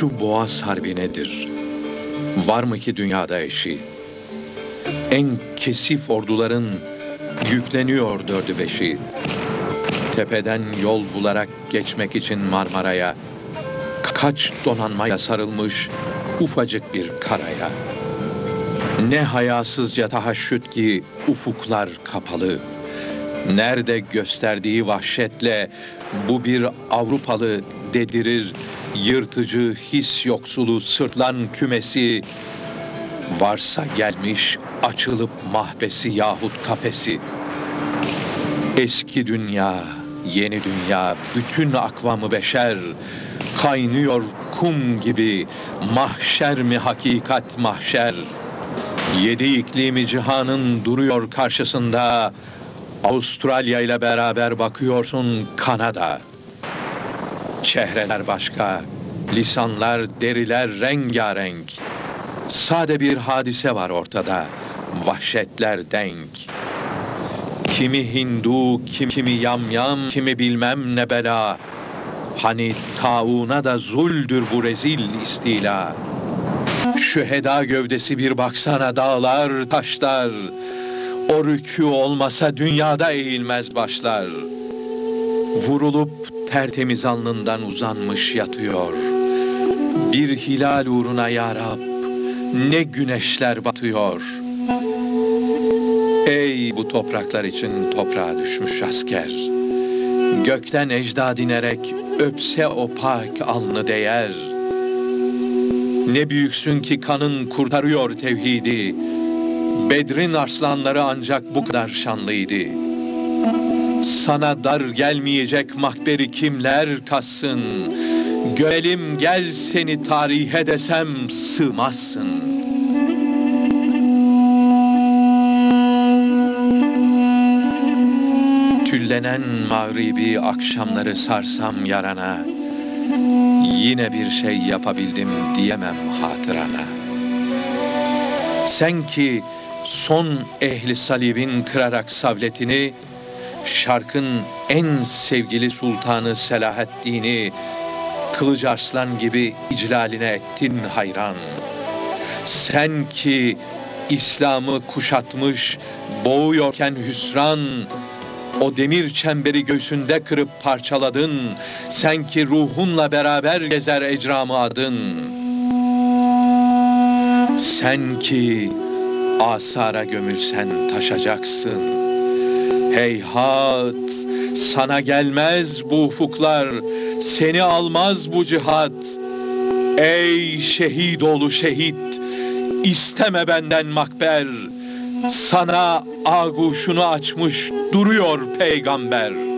Şu boğaz harbi nedir? Var mı ki dünyada eşi? En kesif orduların yükleniyor dördü beşi. Tepeden yol bularak geçmek için Marmara'ya, kaç donanmaya sarılmış ufacık bir karaya. Ne hayasızca tahaşüt ki ufuklar kapalı. Nerede gösterdiği vahşetle bu bir Avrupalı dedirir yırtıcı his yoksulu sırtlan kümesi varsa gelmiş açılıp mahbesi yahut kafesi. Eski dünya yeni dünya bütün akvamı beşer kaynıyor kum gibi mahşer mi hakikat mahşer? Yedi iklimi cihanın duruyor karşısında Avustralya ile beraber bakıyorsun Kanada Çehreler başka, lisanlar, deriler rengarenk. Sade bir hadise var ortada, vahşetler denk. Kimi Hindu, kim, kimi yamyam, kimi bilmem ne bela. Hani tauna da zuldür bu rezil istila. Şu heda gövdesi bir baksana dağlar, taşlar. O rükû olmasa dünyada eğilmez başlar. Vurulup tertemiz alnından uzanmış yatıyor. Bir hilal uğruna ya Rab, ne güneşler batıyor. Ey bu topraklar için toprağa düşmüş asker. Gökten ecda dinerek öpse o pak alnı değer. Ne büyüksün ki kanın kurtarıyor tevhidi. Bedrin arslanları ancak bu kadar şanlıydı. Sana dar gelmeyecek mahberi kimler kassın? Görelim gel seni tarihe desem sığmazsın. Tüllenen mağribi akşamları sarsam yarana, Yine bir şey yapabildim diyemem hatırana. Sen ki son ehli salibin kırarak savletini, şarkın en sevgili sultanı Selahaddin'i Kılıç Arslan gibi iclaline ettin hayran. Sen ki İslam'ı kuşatmış, boğuyorken hüsran, o demir çemberi göğsünde kırıp parçaladın. Sen ki ruhunla beraber gezer ecramı adın. Sen ki asara gömülsen taşacaksın. Heyhat, sana gelmez bu ufuklar, seni almaz bu cihat. Ey şehit oğlu şehit, isteme benden makber. Sana aguşunu açmış duruyor peygamber.